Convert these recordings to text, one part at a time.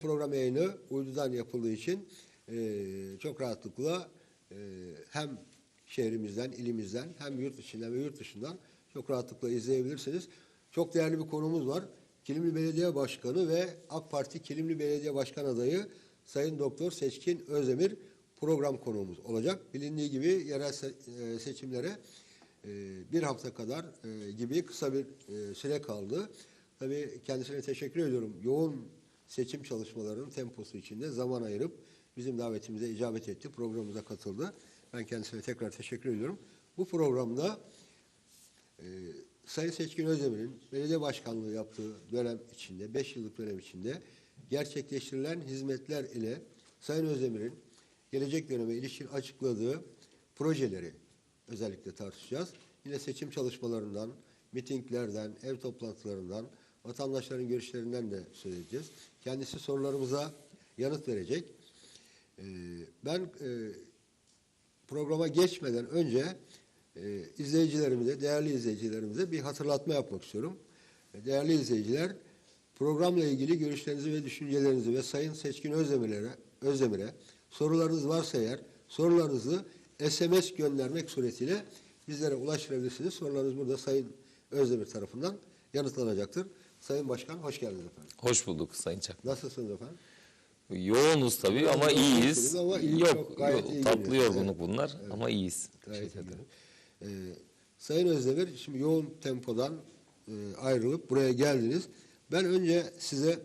program yayını uydudan yapıldığı için e, çok rahatlıkla e, hem şehrimizden, ilimizden hem yurt içinden ve yurt dışından çok rahatlıkla izleyebilirsiniz. Çok değerli bir konumuz var. Kilimli Belediye Başkanı ve AK Parti Kilimli Belediye Başkan adayı Sayın Doktor Seçkin Özdemir program konuğumuz olacak. Bilindiği gibi yerel e, seçimlere e, bir hafta kadar e, gibi kısa bir süre kaldı. Tabii kendisine teşekkür ediyorum. Yoğun seçim çalışmalarının temposu içinde zaman ayırıp bizim davetimize icabet etti. Programımıza katıldı. Ben kendisine tekrar teşekkür ediyorum. Bu programda e, Sayın Seçkin Özdemir'in belediye başkanlığı yaptığı dönem içinde, 5 yıllık dönem içinde gerçekleştirilen hizmetler ile Sayın Özdemir'in gelecek döneme ilişkin açıkladığı projeleri özellikle tartışacağız. Yine seçim çalışmalarından, mitinglerden, ev toplantılarından, vatandaşların görüşlerinden de söz edeceğiz. Kendisi sorularımıza yanıt verecek. Ee, ben e, programa geçmeden önce e, izleyicilerimize, değerli izleyicilerimize bir hatırlatma yapmak istiyorum. E, Değerli izleyiciler, programla ilgili görüşlerinizi ve düşüncelerinizi ve Sayın Seçkin Özdemir'e, Özdemir'e sorularınız varsa eğer sorularınızı SMS göndermek suretiyle bizlere ulaştırabilirsiniz. Sorularınız burada Sayın Özdemir tarafından yanıtlanacaktır. Sayın Başkan hoş geldiniz efendim. Hoş bulduk Sayın Çak. Nasılsınız efendim? Yoğunuz tabii ama iyiyiz. Ama iyi, Yok, gayet yok, iyi tatlı geliyor. yorgunluk bunlar ama iyiyiz. Gayet Teşekkür iyi. ederim. Ee, Sayın Özdemir, şimdi yoğun tempodan e, ayrılıp buraya geldiniz. Ben önce size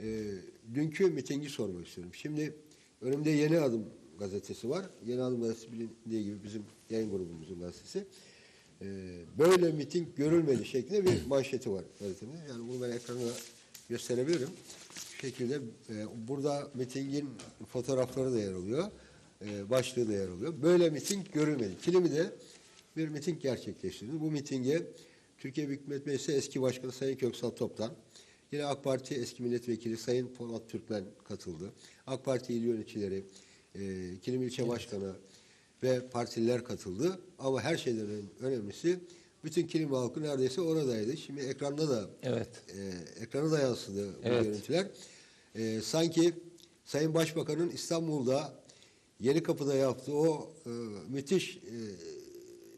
e, dünkü mitingi sormak istiyorum. Şimdi önümde Yeni Adım gazetesi var. Yeni Adım gazetesi bilindiği gibi bizim yayın grubumuzun gazetesi. Ee, böyle miting görülmedi şeklinde bir manşeti var gazetemizin. Yani bunu ben ekrana gösterebilirim. Şu şekilde e, burada mitingin fotoğrafları da yer alıyor. E, başlığı da yer alıyor. Böyle miting görülmedi. Kilimi de bir miting gerçekleştirdi. Bu mitinge Türkiye Büyük Millet Meclisi eski başkanı Sayın Köksal Toptan, yine AK Parti eski milletvekili Sayın Polat Türkmen katıldı. AK Parti il yöneticileri, e, Kilim ilçe başkanı ve partililer katıldı. Ama her şeyden ön- önemlisi bütün Kilim halkı neredeyse oradaydı. Şimdi ekranda da Evet. e, ekrana da yansıdı bu Evet. görüntüler. E, sanki Sayın Başbakan'ın İstanbul'da Yeni Kapı'da yaptığı o e, müthiş e,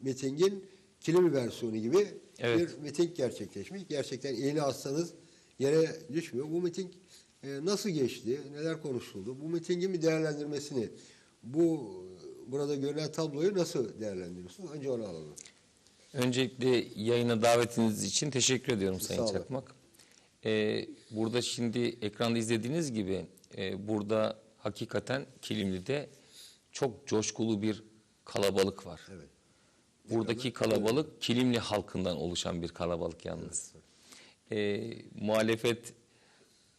mitingin kilimi versiyonu gibi Evet. bir miting gerçekleşmiş. Gerçekten iğne atsanız yere düşmüyor. Bu miting e, nasıl geçti? Neler konuşuldu? Bu mitingin bir değerlendirmesini, bu burada görülen tabloyu nasıl değerlendiriyorsunuz? Önce onu alalım. Öncelikle yayına davetiniz için teşekkür ediyorum Sağ Sayın olun. Çakmak. Ee, burada şimdi ekranda izlediğiniz gibi e, burada hakikaten Kilimli'de çok coşkulu bir kalabalık var. Evet. Buradaki kalabalık Kilimli halkından oluşan bir kalabalık yalnız. Ee, muhalefet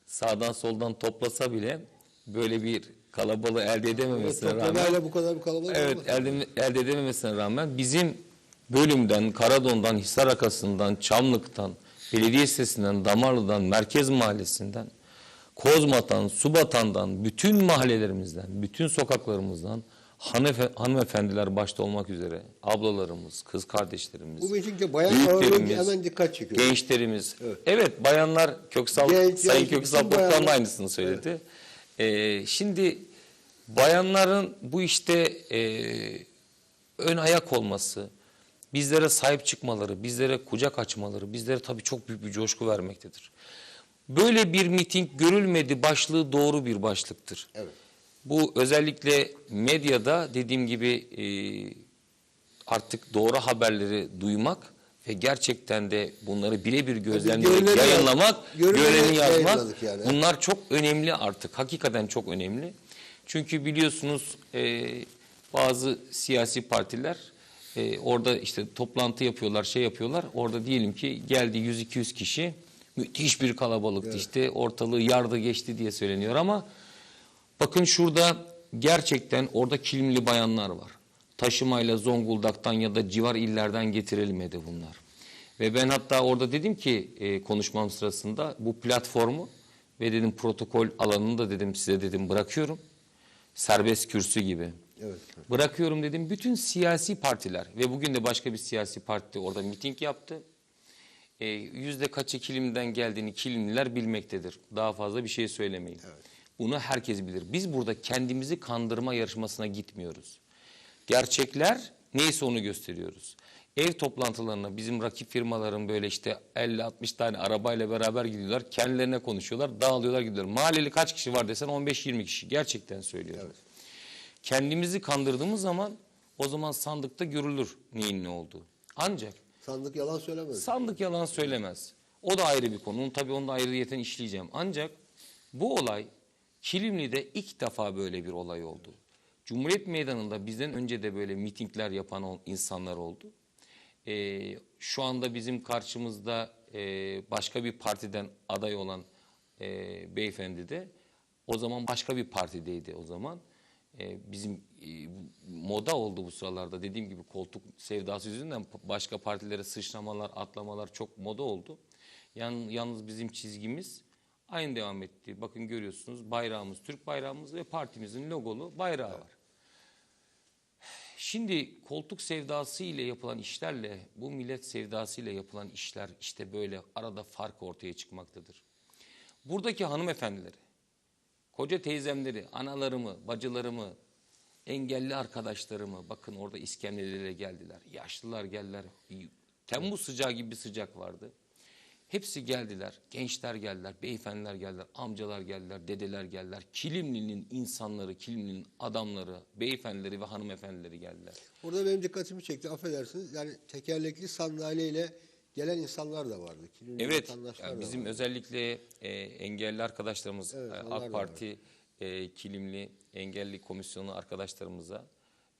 sağdan soldan toplasa bile böyle bir kalabalığı elde Evet, edememesine rağmen toplamayla bu kadar bir kalabalık Evet elde, elde edememesine rağmen bizim bölümden, Karadon'dan, Hisar Akası'ndan, Çamlık'tan, belediye sitesinden, Damarlı'dan, Merkez Mahallesi'nden, Kozmat'tan, Subatan'dan, bütün mahallelerimizden, bütün sokaklarımızdan hanefe, hanımefendiler başta olmak üzere ablalarımız, kız kardeşlerimiz, Bu mitingde bayan büyüklerimiz, hemen dikkat çekiyor. gençlerimiz. Evet. Evet. bayanlar Köksal, Genç, Sayın Köksal da aynısını söyledi. Ee, şimdi bayanların bu işte e, ön ayak olması, bizlere sahip çıkmaları, bizlere kucak açmaları, bizlere tabii çok büyük bir coşku vermektedir. Böyle bir miting görülmedi başlığı doğru bir başlıktır. Evet. Bu özellikle medyada dediğim gibi e, artık doğru haberleri duymak ve gerçekten de bunları birebir gözlemleyerek yayınlamak, görüneni göreni yazmak yani. bunlar çok önemli artık. Hakikaten çok önemli. Çünkü biliyorsunuz e, bazı siyasi partiler e, orada işte toplantı yapıyorlar, şey yapıyorlar. Orada diyelim ki geldi 100-200 kişi müthiş bir kalabalıktı işte ortalığı yardı geçti diye söyleniyor ama Bakın şurada gerçekten orada kilimli bayanlar var. Taşımayla Zonguldak'tan ya da civar illerden getirilmedi bunlar. Ve ben hatta orada dedim ki e, konuşmam sırasında bu platformu ve dedim protokol alanını da dedim size dedim bırakıyorum. Serbest kürsü gibi. Evet. Bırakıyorum dedim bütün siyasi partiler ve bugün de başka bir siyasi parti orada miting yaptı. e, yüzde kaçı kilimden geldiğini kilimliler bilmektedir. Daha fazla bir şey söylemeyin. Bunu herkes bilir. Biz burada kendimizi kandırma yarışmasına gitmiyoruz. Gerçekler neyse onu gösteriyoruz. Ev toplantılarına bizim rakip firmaların böyle işte 50-60 tane arabayla beraber gidiyorlar. Kendilerine konuşuyorlar, dağılıyorlar gidiyorlar. Mahalleli kaç kişi var desen 15-20 kişi. Gerçekten söylüyorum. Kendimizi kandırdığımız zaman o zaman sandıkta görülür neyin ne olduğu. Ancak Sandık yalan söylemez. Sandık yalan söylemez. O da ayrı bir konu. Onu tabii onu da ayrıyeten işleyeceğim. Ancak bu olay Kilimli'de ilk defa böyle bir olay oldu. Cumhuriyet Meydanı'nda bizden önce de böyle mitingler yapan insanlar oldu. Ee, şu anda bizim karşımızda e, başka bir partiden aday olan e, beyefendi de o zaman başka bir partideydi o zaman. E, bizim e, moda oldu bu sıralarda dediğim gibi koltuk sevdası yüzünden başka partilere sıçramalar, atlamalar çok moda oldu. Yan, yalnız bizim çizgimiz aynı devam etti. Bakın görüyorsunuz bayrağımız Türk bayrağımız ve partimizin logolu bayrağı var. Şimdi koltuk sevdası ile yapılan işlerle bu millet sevdası ile yapılan işler işte böyle arada fark ortaya çıkmaktadır. Buradaki hanımefendileri, koca teyzemleri, analarımı, bacılarımı, engelli arkadaşlarımı bakın orada iskemlelere geldiler. Yaşlılar geldiler. Temmuz sıcağı gibi bir sıcak vardı. Hepsi geldiler. Gençler geldiler, beyefendiler geldiler, amcalar geldiler, dedeler geldiler. Kilimli'nin insanları, Kilimli'nin adamları, beyefendileri ve hanımefendileri geldiler. Burada benim dikkatimi çekti. Affedersiniz. Yani tekerlekli sandalyeyle gelen insanlar da vardı. Kilimli Evet, yani bizim vardı. özellikle e, engelli arkadaşlarımız, Evet, e, AK Parti e, Kilimli Engelli Komisyonu arkadaşlarımıza,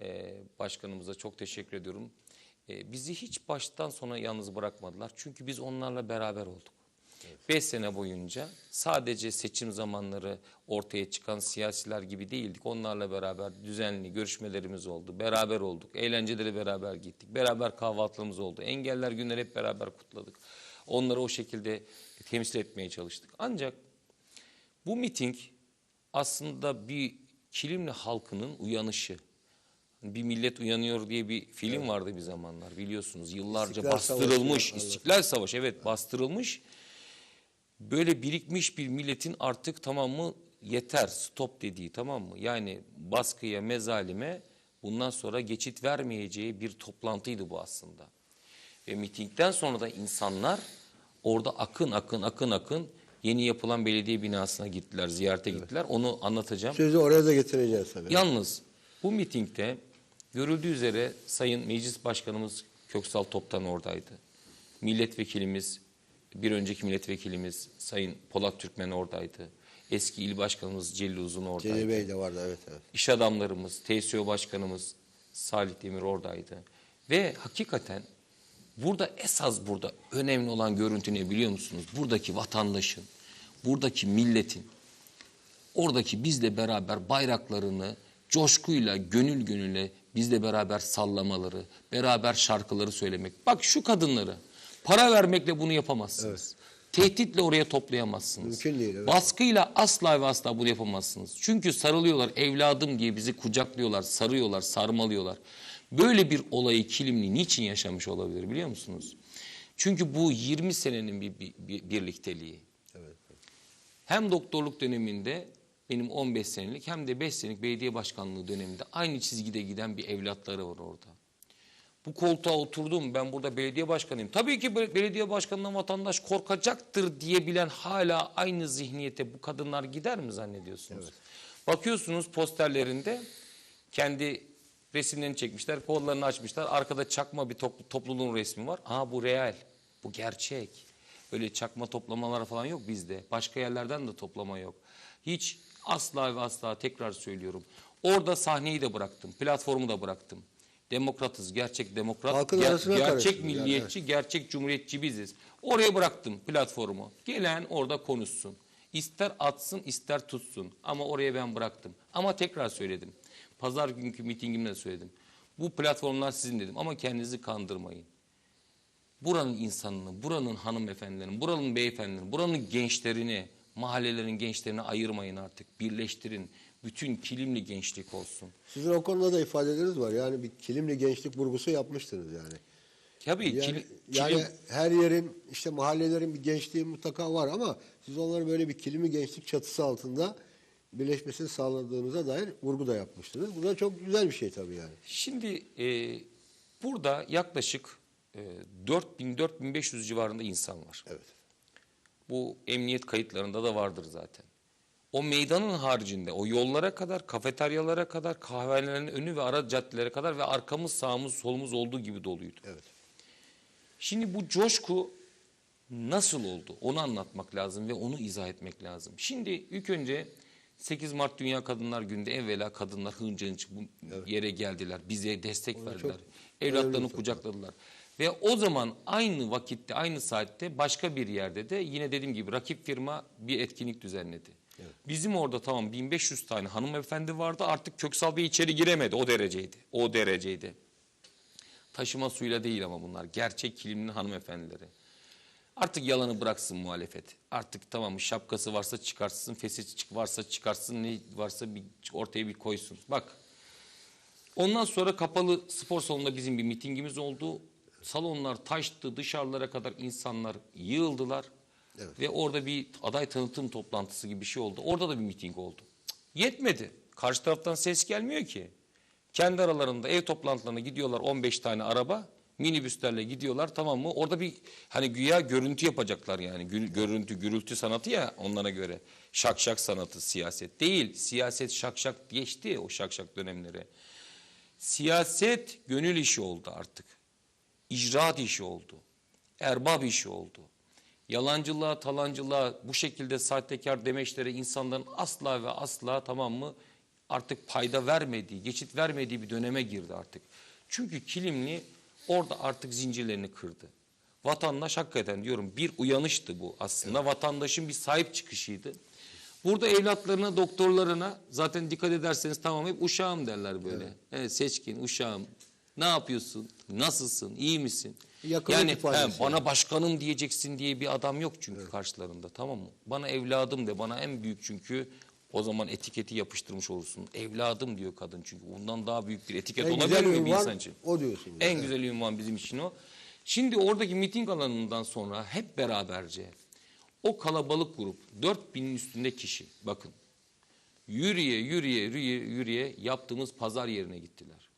e, başkanımıza çok teşekkür ediyorum. E, bizi hiç baştan sona yalnız bırakmadılar. Çünkü biz onlarla beraber olduk. Beş sene boyunca sadece seçim zamanları ortaya çıkan siyasiler gibi değildik. Onlarla beraber düzenli görüşmelerimiz oldu. Beraber olduk. Eğlenceleri beraber gittik. Beraber kahvaltılarımız oldu. Engeller günleri hep beraber kutladık. Onları o şekilde temsil etmeye çalıştık. Ancak bu miting aslında bir Kilimli halkının uyanışı. Bir millet uyanıyor diye bir film vardı bir zamanlar biliyorsunuz. Yıllarca İstiklal Savaşı bastırılmış, evet. İstiklal Savaşı evet bastırılmış. Böyle birikmiş bir milletin artık tamam mı yeter stop dediği tamam mı? Yani baskıya, mezalime bundan sonra geçit vermeyeceği bir toplantıydı bu aslında. Ve mitingden sonra da insanlar orada akın akın akın akın yeni yapılan belediye binasına gittiler, ziyarete gittiler. Onu anlatacağım. Sözü oraya da getireceğiz tabii. Yalnız bu mitingde görüldüğü üzere Sayın Meclis Başkanımız Köksal Toptan oradaydı. Milletvekilimiz, bir önceki milletvekilimiz Sayın Polat Türkmen oradaydı. Eski il başkanımız Celil Uzun oradaydı. Celil Bey de vardı evet evet. İş adamlarımız, TSO başkanımız Salih Demir oradaydı. Ve hakikaten burada esas burada önemli olan görüntü ne biliyor musunuz? Buradaki vatandaşın, buradaki milletin, oradaki bizle beraber bayraklarını coşkuyla, gönül gönüle bizle beraber sallamaları, beraber şarkıları söylemek. Bak şu kadınları para vermekle bunu yapamazsınız. Tehditle oraya toplayamazsınız. Mümkün değil, evet. Baskıyla asla ve asla bunu yapamazsınız. Çünkü sarılıyorlar, evladım diye bizi kucaklıyorlar, sarıyorlar, sarmalıyorlar. Böyle bir olayı Kilimli niçin yaşamış olabilir biliyor musunuz? Çünkü bu 20 senenin bir, bir- bir birlikteliği. Hem doktorluk döneminde benim 15 senelik hem de 5 senelik belediye başkanlığı döneminde aynı çizgide giden bir evlatları var orada. Bu koltuğa oturdum ben burada belediye başkanıyım. Tabii ki be- belediye başkanından vatandaş korkacaktır diyebilen hala aynı zihniyete bu kadınlar gider mi zannediyorsunuz? Bakıyorsunuz posterlerinde kendi resimlerini çekmişler, kollarını açmışlar. Arkada çakma bir toplu- topluluğun resmi var. Aa bu real, bu gerçek. Öyle çakma toplamalar falan yok bizde. Başka yerlerden de toplama yok. Hiç asla ve asla tekrar söylüyorum. Orada sahneyi de bıraktım, platformu da bıraktım. Demokratız, gerçek demokrat, Halkın ger- arasına gerçek karıştınız yani, milliyetçi, gerçek cumhuriyetçi biziz. Oraya bıraktım platformu. Gelen orada konuşsun. İster atsın ister tutsun ama oraya ben bıraktım. Ama tekrar söyledim. Pazar günkü mitingimde de söyledim. Bu platformlar sizin dedim ama kendinizi kandırmayın. Buranın insanını, buranın hanımefendilerini, buranın beyefendilerini, buranın gençlerini, mahallelerin gençlerini ayırmayın artık. Birleştirin. Bütün kilimli gençlik olsun. Sizin o konuda da ifadeleriniz var. Yani bir kilimli gençlik vurgusu yapmıştınız yani. Tabii Yani, kilim, yani kilim- her yerin işte mahallelerin bir gençliği mutlaka var ama siz onları böyle bir kilimi gençlik çatısı altında birleşmesini sağladığınıza dair vurgu da yapmıştınız. Bu da çok güzel bir şey tabii yani. Şimdi e, burada yaklaşık e, 4000-4500 civarında insan var. Evet. Bu emniyet kayıtlarında da vardır zaten. O meydanın haricinde o yollara kadar, kafeteryalara kadar, kahvelerin önü ve ara caddelere kadar ve arkamız, sağımız, solumuz olduğu gibi doluydu. Evet. Şimdi bu coşku nasıl oldu? Onu anlatmak lazım ve onu izah etmek lazım. Şimdi ilk önce 8 Mart Dünya Kadınlar Günü'nde evvela kadınlar hınca hınç bu yere geldiler. Bize destek O da verdiler. Evlatlarını kucakladılar. Ve o zaman aynı vakitte, aynı saatte başka bir yerde de yine dediğim gibi rakip firma bir etkinlik düzenledi. Bizim orada tamam 1500 tane hanımefendi vardı. Artık Köksal Bey içeri giremedi. O dereceydi. O dereceydi. Taşıma suyla değil ama bunlar. Gerçek kilimli hanımefendileri. Artık yalanı bıraksın muhalefet. Artık tamam şapkası varsa çıkarsın, fesi çık varsa çıkarsın, ne varsa bir ortaya bir koysun. Bak. Ondan sonra kapalı spor salonunda bizim bir mitingimiz oldu. Salonlar taştı, dışarılara kadar insanlar yığıldılar. Evet. Ve orada bir aday tanıtım toplantısı gibi bir şey oldu. Orada da bir miting oldu. Cık, Yetmedi. Karşı taraftan ses gelmiyor ki. Kendi aralarında ev toplantılarına gidiyorlar 15 tane araba. Minibüslerle gidiyorlar tamam mı? Orada bir hani güya görüntü yapacaklar yani. Gü- Görüntü, gürültü sanatı ya onlara göre. Şak şak sanatı siyaset değil. Siyaset şak şak geçti o şak şak dönemleri. Siyaset gönül işi oldu artık. İcraat işi oldu. Erbab işi oldu. Yalancılığa, talancılığa, bu şekilde sahtekar demeçlere insanların asla ve asla tamam mı artık payda vermediği, geçit vermediği bir döneme girdi artık. Çünkü Kilimli orada artık zincirlerini kırdı. Vatandaş hakikaten diyorum bir uyanıştı bu aslında. Vatandaşın bir sahip çıkışıydı. Burada evlatlarına, doktorlarına zaten dikkat ederseniz tamam hep uşağım derler böyle. Evet. seçkin, uşağım. Ne yapıyorsun? Nasılsın? İyi misin? Yakınlık yani he, bana başkanım diyeceksin diye bir adam yok çünkü karşılarında tamam mı? Bana evladım de bana en büyük çünkü o zaman etiketi yapıştırmış olursun. Evladım diyor kadın çünkü bundan daha büyük bir etiket En olabilir mi bir insan için? o diyorsunuz. En Evet. güzel ünvan bizim için o. Şimdi oradaki miting alanından sonra hep beraberce o kalabalık grup 4000'in üstünde kişi bakın yürüye yürüye yürüye yürüye yaptığımız pazar yerine gittiler.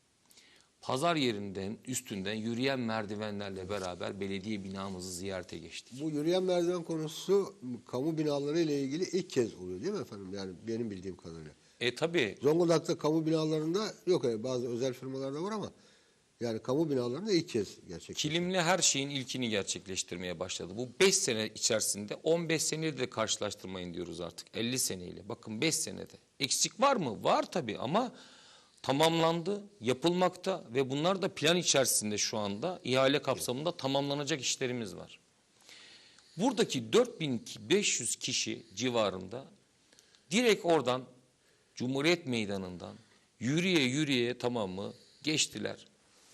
Pazar yerinden üstünden yürüyen merdivenlerle beraber belediye binamızı ziyarete geçtik. Bu yürüyen merdiven konusu kamu binaları ile ilgili ilk kez oluyor değil mi efendim? Yani benim bildiğim kadarıyla. E tabi Zonguldak'ta kamu binalarında yok yani bazı özel firmalarda var ama yani kamu binalarında ilk kez gerçekleşiyor. Kilimli her şeyin ilkini gerçekleştirmeye başladı. Bu 5 sene içerisinde 15 seneyle de karşılaştırmayın diyoruz artık. 50 seneyle. Bakın 5 senede. Eksik var mı? Var tabii ama tamamlandı, yapılmakta ve bunlar da plan içerisinde şu anda ihale kapsamında tamamlanacak işlerimiz var. Buradaki 4500 kişi civarında direkt oradan Cumhuriyet Meydanı'ndan yürüye yürüye tamam mı geçtiler.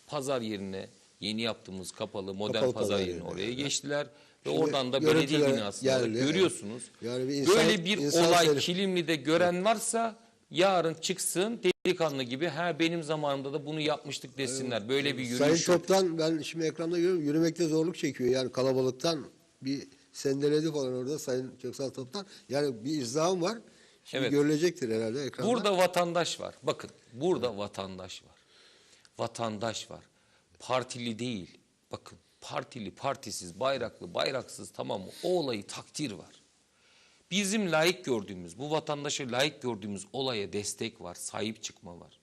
Pazar yerine yeni yaptığımız kapalı modern Kapalı pazar, pazar yerine oraya evet. geçtiler. Ve Şimdi oradan da belediye binasında evet. görüyorsunuz. Yani bir insan- Böyle bir insan olay seni- Kilimli'de gören varsa yarın çıksın delikanlı gibi ha benim zamanımda da bunu yapmıştık desinler. Böyle bir Sayın yürüyüş yok. Toptan ben şimdi ekranda görüyorum yürümekte zorluk çekiyor. Yani kalabalıktan bir sendeledi falan orada Sayın Köksal Toptan. Yani bir izdiham var. Şimdi Evet. görülecektir herhalde ekranda. Burada vatandaş var. Bakın burada vatandaş var. Vatandaş var. Partili değil. Bakın partili, partisiz, bayraklı, bayraksız tamam mı? O olayı takdir var. Bizim layık gördüğümüz, bu vatandaşı layık gördüğümüz olaya destek var, sahip çıkma var.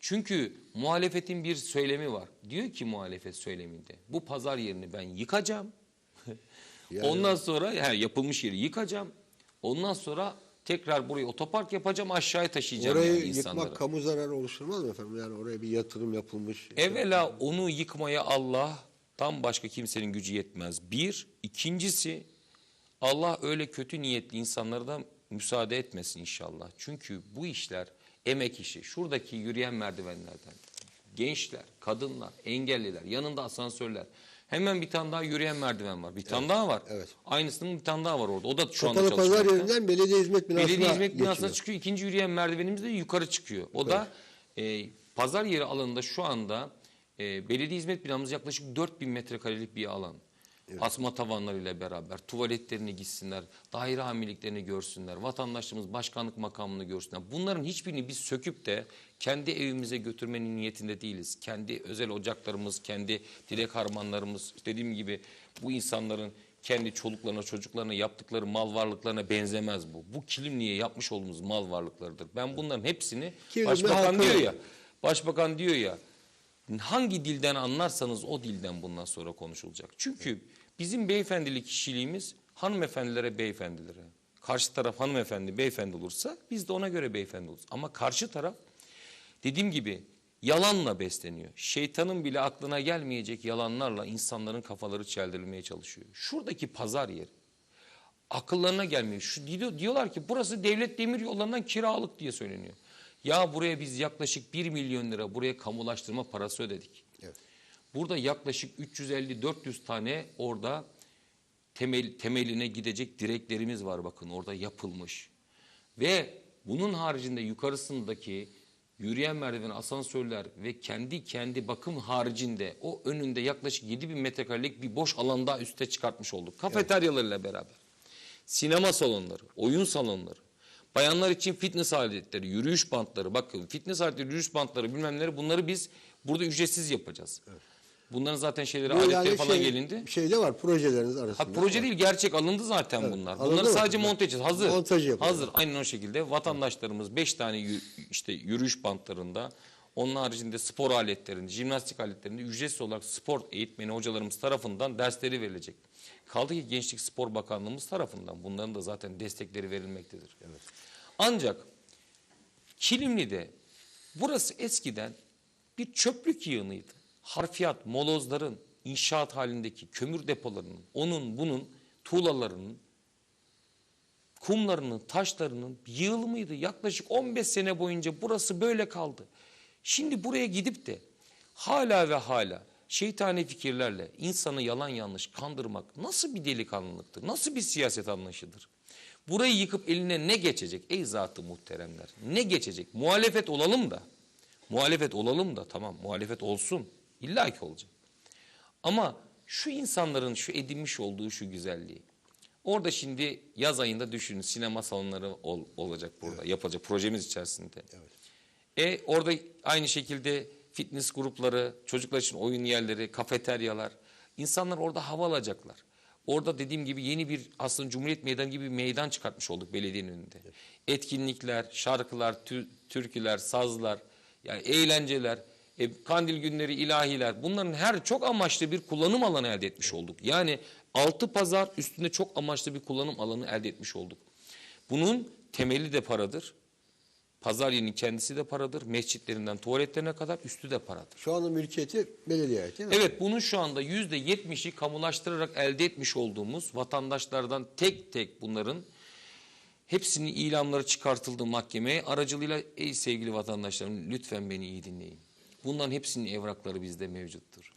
Çünkü muhalefetin bir söylemi var. Diyor ki muhalefet söyleminde bu pazar yerini ben yıkacağım. Yani- Ondan sonra yani yapılmış yeri yıkacağım. Ondan sonra tekrar buraya otopark yapacağım aşağıya taşıyacağım Orayı yani insanları. yıkmak kamu zararı oluşturmaz mı efendim? Yani oraya bir yatırım yapılmış. Evvela onu yıkmaya Allah tam başka kimsenin gücü yetmez. Bir. ikincisi Allah öyle kötü niyetli insanlara da müsaade etmesin inşallah. Çünkü bu işler emek işi. Şuradaki yürüyen merdivenlerden gençler, kadınlar, engelliler, yanında asansörler. Hemen bir tane daha yürüyen merdiven var. Bir tane daha var. evet. Aynısının bir tane daha var orada. O da şu anda Kapalı pazar çalışmakta. yerinden belediye hizmet binasına Belediye hizmet binasına geçiyor. çıkıyor. İkinci yürüyen merdivenimiz de yukarı çıkıyor. O da e, pazar yeri alanında şu anda e, belediye hizmet binamız yaklaşık 4000 metrekarelik bir alan. Asma tavanlarıyla beraber tuvaletlerini gitsinler, daire hamileliklerini görsünler, vatandaşlarımız başkanlık makamını görsünler. Bunların hiçbirini biz söküp de kendi evimize götürmenin niyetinde değiliz. Kendi özel ocaklarımız, kendi dilek harmanlarımız, dediğim gibi bu insanların kendi çoluklarına, çocuklarına yaptıkları mal varlıklarına benzemez bu. Bu Kilimli'ye yapmış olduğumuz mal varlıklarıdır. Ben bunların hepsini Kilimli Başbakan diyor ya, Başbakan diyor ya, hangi dilden anlarsanız o dilden bundan sonra konuşulacak. Çünkü bizim beyefendilik kişiliğimiz hanımefendilere beyefendilere. Karşı taraf hanımefendi beyefendi olursa biz de ona göre beyefendi oluruz. Ama karşı taraf dediğim gibi yalanla besleniyor. Şeytanın bile aklına gelmeyecek yalanlarla insanların kafaları çeldirilmeye çalışıyor. Şuradaki pazar yeri akıllarına gelmiyor. Şu diyor- diyorlar ki burası devlet demir yollarından kiralık diye söyleniyor. Ya buraya biz yaklaşık 1 milyon lira buraya kamulaştırma parası ödedik. Evet. Burada yaklaşık 350-400 tane orada temel, temeline gidecek direklerimiz var bakın orada yapılmış. Ve bunun haricinde yukarısındaki yürüyen merdiven, asansörler ve kendi kendi bakım haricinde o önünde yaklaşık 7000 metrekarelik bir boş alan daha üste çıkartmış olduk. Kafeteryalarıyla beraber. Sinema salonları, oyun salonları, bayanlar için fitness aletleri, yürüyüş bantları, bakın fitness aletleri, yürüyüş bantları bilmem neleri bunları biz burada ücretsiz yapacağız. Bunların zaten şeyleri, Bu aletleri yani falan şey, gelindi. Şeyde var projeleriniz arasında. Ha, proje değil gerçek alındı zaten bunlar. alındı Bunları mı? sadece monte edeceğiz. Hazır. Montajı yapıyorlar. Hazır. Aynen o şekilde vatandaşlarımız 5 tane yü- işte yürüyüş bantlarında onun haricinde spor aletlerinde, jimnastik aletlerinde ücretsiz olarak spor eğitmeni hocalarımız tarafından dersleri verilecek. Kaldı ki Gençlik Spor Bakanlığımız tarafından bunların da zaten destekleri verilmektedir. Ancak Kilimli'de burası eskiden bir çöplük yığınıydı. Harfiyat, molozların, inşaat halindeki kömür depolarının, onun bunun tuğlalarının, kumlarının, taşlarının yığılımıydı. Yaklaşık 15 sene boyunca burası böyle kaldı. Şimdi buraya gidip de hala ve hala şeytani fikirlerle insanı yalan yanlış kandırmak nasıl bir delikanlılıktır? Nasıl bir siyaset anlayışıdır? Burayı yıkıp eline ne geçecek ey zatı muhteremler? Ne geçecek? Muhalefet olalım da. Muhalefet olalım da tamam muhalefet olsun. İlla ki olacak. Ama şu insanların şu edinmiş olduğu şu güzelliği. Orada şimdi yaz ayında düşünün sinema salonları ol- olacak burada. Yapacak projemiz içerisinde. E orada aynı şekilde fitness grupları, çocuklar için oyun yerleri, kafeteryalar. İnsanlar orada hava alacaklar. Orada dediğim gibi yeni bir aslında Cumhuriyet Meydanı gibi bir meydan çıkartmış olduk belediyenin önünde. Etkinlikler, şarkılar, tü- türküler, sazlar, yani eğlenceler, e, kandil günleri, ilahiler bunların her çok amaçlı bir kullanım alanı elde etmiş olduk. Yani altı pazar üstünde çok amaçlı bir kullanım alanı elde etmiş olduk. Bunun temeli de paradır. Pazar yerinin kendisi de paradır. Mescitlerinden tuvaletlerine kadar üstü de paradır. Şu anda mülkiyeti belediye ait değil mi? Evet bunun şu anda yüzde yetmişi kamulaştırarak elde etmiş olduğumuz vatandaşlardan tek tek bunların hepsinin ilanları çıkartıldığı mahkemeye aracılığıyla ey sevgili vatandaşlarım lütfen beni iyi dinleyin. Bunların hepsinin evrakları bizde mevcuttur.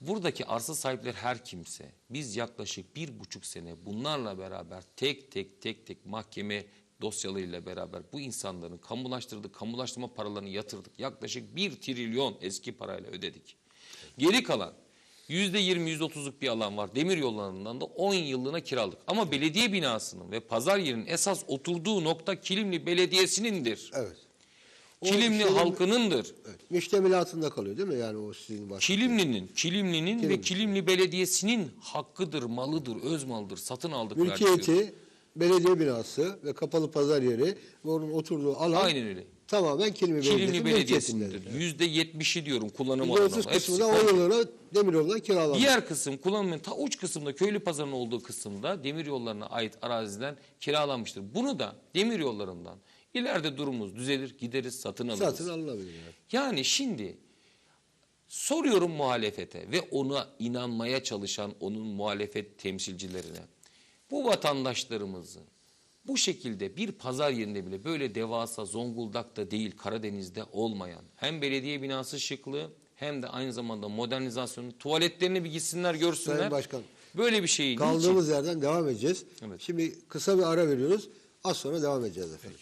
Buradaki arsa sahipleri her kimse biz yaklaşık bir buçuk sene bunlarla beraber tek tek tek tek mahkeme dosyalarıyla beraber bu insanların kamulaştırdık, kamulaştırma paralarını yatırdık. Yaklaşık bir trilyon eski parayla ödedik. Geri kalan yüzde yirmi, yüzde otuzluk bir alan var. Demir yollarından da 10 yıllığına kiralık. Ama belediye binasının ve pazar yerinin esas oturduğu nokta Kilimli Belediyesi'nindir. Evet. O Kilimli şeyin- halkınındır. Evet. Müştemilatında kalıyor değil mi? Yani o sizin baş. Kilimli'nin, Kilimli'nin ve Kilimli. Kilimli Belediyesi'nin hakkıdır, malıdır, öz malıdır. Satın aldık. verdik diyor. Mülkiyeti, belediye binası ve kapalı pazar yeri ve onun oturduğu alan Aynen öyle. tamamen Kilimi, Kilimli Belediyesi Belediyesindedir. Yüzde yetmişi diyorum kullanım alanı. otuz Hepsi kısmı da komple. 10 yıllığına demiryolundan kiralanmış. Diğer kısım kullanımın ta uç kısımda köylü pazarının olduğu kısımda demir yollarına ait araziden kiralanmıştır. Bunu da demir yollarından ileride durumumuz düzelir gideriz satın alırız. Satın alınabilir. Yani. Yani şimdi soruyorum muhalefete ve ona inanmaya çalışan onun muhalefet temsilcilerine. Bu vatandaşlarımızı bu şekilde bir pazar yerinde bile böyle devasa Zonguldak'ta değil Karadeniz'de olmayan hem belediye binası şıklığı hem de aynı zamanda modernizasyonu tuvaletlerini bir gitsinler görsünler. Sayın Başkan, Böyle bir şeyi niçin? Kaldığımız yerden devam edeceğiz. Evet. Şimdi kısa bir ara veriyoruz. Az sonra devam edeceğiz efendim.